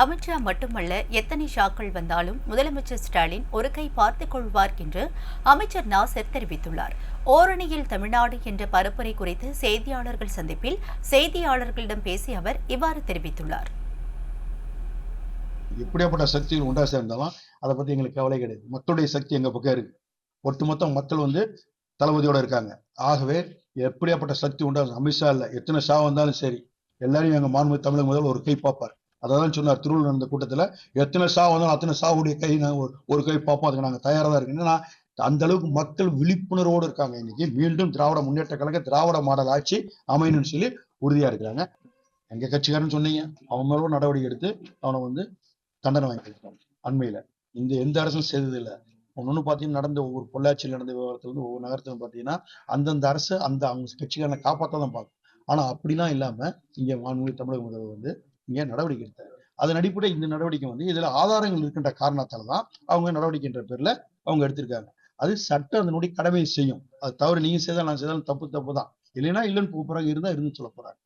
அமித்ஷா மட்டுமல்ல எத்தனை ஷாக்கள் வந்தாலும் முதலமைச்சர் ஸ்டாலின் ஒரு கை பார்த்துக் கொள்வார் என்று அமைச்சர் நாசர் தெரிவித்துள்ளார். ஓரணியில் தமிழ்நாடு என்ற பரப்புரை குறித்து செய்தியாளர்கள் சந்திப்பில் செய்தியாளர்களிடம் பேசிய அவர் இவ்வாறு தெரிவித்துள்ளார். எப்படியாப்பட்ட சக்திகள் உண்டா சேர்ந்தாலும் அதை பத்தி எங்களுக்கு கவலை கிடையாது. மக்களுடைய சக்தி எங்க பக்கம் இருக்கு? ஒட்டுமொத்த மக்கள் வந்து தளபதியோட இருக்காங்க. ஆகவே எப்படியாப்பட்ட சக்தி உண்டா அமித்ஷா இல்லை எத்தனை ஷா வந்தாலும் சரி எல்லாரையும் எங்க மாண்பு தமிழக முதல் ஒரு கை பார்ப்பார். அதான் சொன்னார் திருவள்ளூர் நடந்த கூட்டத்துல எத்தனை சா வந்தாலும் அத்தனை சாவுடைய கை நாங்கள் ஒரு- கை பார்ப்போம் அதுக்கு நாங்க தயாராக தான் இருக்கு அந்த அளவுக்கு மக்கள் விழிப்புணர்வோடு இருக்காங்க இன்னைக்கு. மீண்டும் திராவிட முன்னேற்ற கழக திராவிட மாடல் ஆட்சி அமையணும்னு சொல்லி உறுதியா இருக்கிறாங்க. எங்க கட்சிக்காரன் சொன்னீங்க அவன் மேலும் நடவடிக்கை எடுத்து அவனை வந்து தண்டனை வாங்கியிருக்கான் அண்மையில. இந்த எந்த அரசும் செய்தது இல்லை. ஒன்னொன்னு பாத்தீங்கன்னா நடந்த ஒவ்வொரு பொள்ளாச்சியில் நடந்த விவகாரத்துல வந்து ஒவ்வொரு நகரத்துல பாத்தீங்கன்னா அந்தந்த அரசு அந்த அவங்க கட்சிக்காரனை காப்பாற்ற தான் பார்க்கும். ஆனா அப்படிலாம் இல்லாம இங்க மாண்புமிகு தமிழக முதல்வர் வந்து இங்க நடவடிக்கை எடுத்தார். அதன் அடிப்படை இந்த நடவடிக்கை வந்து இதுல ஆதாரங்கள் இருக்கின்ற காரணத்தால தான் அவங்க நடவடிக்கைன்ற பேர்ல அவங்க எடுத்திருக்காங்க. அது சட்டம் அதனுடைய கடமையை செய்யும். அது தவறு நீங்க செய்தால் நான் செய்தாலும் தப்பு தப்பு தான் இல்லைன்னா இல்லைன்னு கூப்பிடுறாங்க போறாங்க இருந்தா இருந்து சொல்ல போறாங்க.